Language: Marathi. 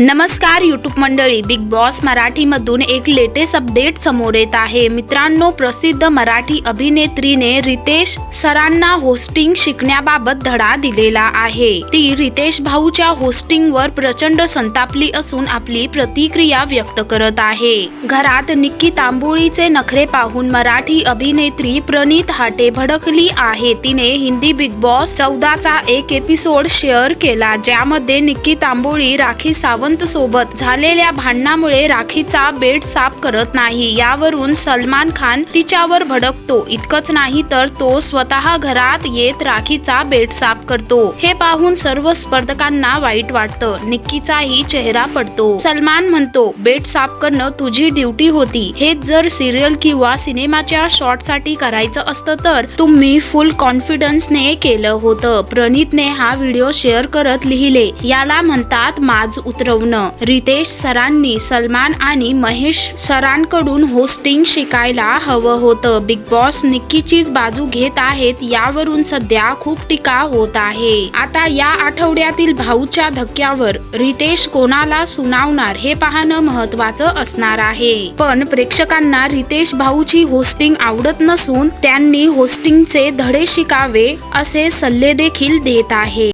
नमस्कार यूट्यूब मंडळी बिग बॉस मराठीमधून एक लेटेस्ट अपडेट समोर येत आहे. मित्रांनो प्रसिद्ध मराठी अभिनेत्रीने रितेश सरांना होस्टिंग शिकण्याबाबत धडा दिलेला आहे. ती रितेश भाऊच्या होस्टिंगवर प्रचंड संतापली असून आपली प्रतिक्रिया व्यक्त करत आहे. घरात निक्की तांबोळीचे नखरे पाहून मराठी अभिनेत्री प्रणीत हाटे भडकली आहे. तिने हिंदी बिग बॉस चौदाचा एक एपिसोड शेअर केला ज्यामध्ये निक्की तांबोळी राखी सावंत सोबत झालेल्या भांडणामुळे राखीचा बेट साफ करत नाही. यावरून सलमान खान तिच्यावर भडकतो. इतकंच नाही तर तो स्वतः घरात येत राखीचा बेट साफ करतो. हे पाहून सर्व स्पर्धकांना वाईट वाटतं. निक्कीचाही चेहरा पडतो. सलमान म्हणतो बेट साफ करणं तुझी ड्युटी होती. हेच जर सिरियल किंवा सिनेमाच्या शॉर्टसाठी करायचं असतं तर तुम्ही फुल कॉन्फिडन्सने केलं होतं. प्रणितने हा व्हिडिओ शेअर करत लिहिले. याला म्हणतात माज उतरवणं रितेश सरांनी सलमान आणि महेश सरांकडून होस्टिंग शिकायला हवं होतं. बिग बॉस निक्कीचीच बाजू घेत आहेत यावरून सध्या खूप टीका होत आहे. आता या आठवड्यातील भाऊच्या धक्क्यावर रितेश कोणाला सुनावणार हे पाहणं महत्वाचं असणार आहे. पण प्रेक्षकांना रितेश भाऊची होस्टिंग आवडत नसून त्यांनी होस्टिंगचे धडे शिकावे असे सल्ले देखील देत आहे.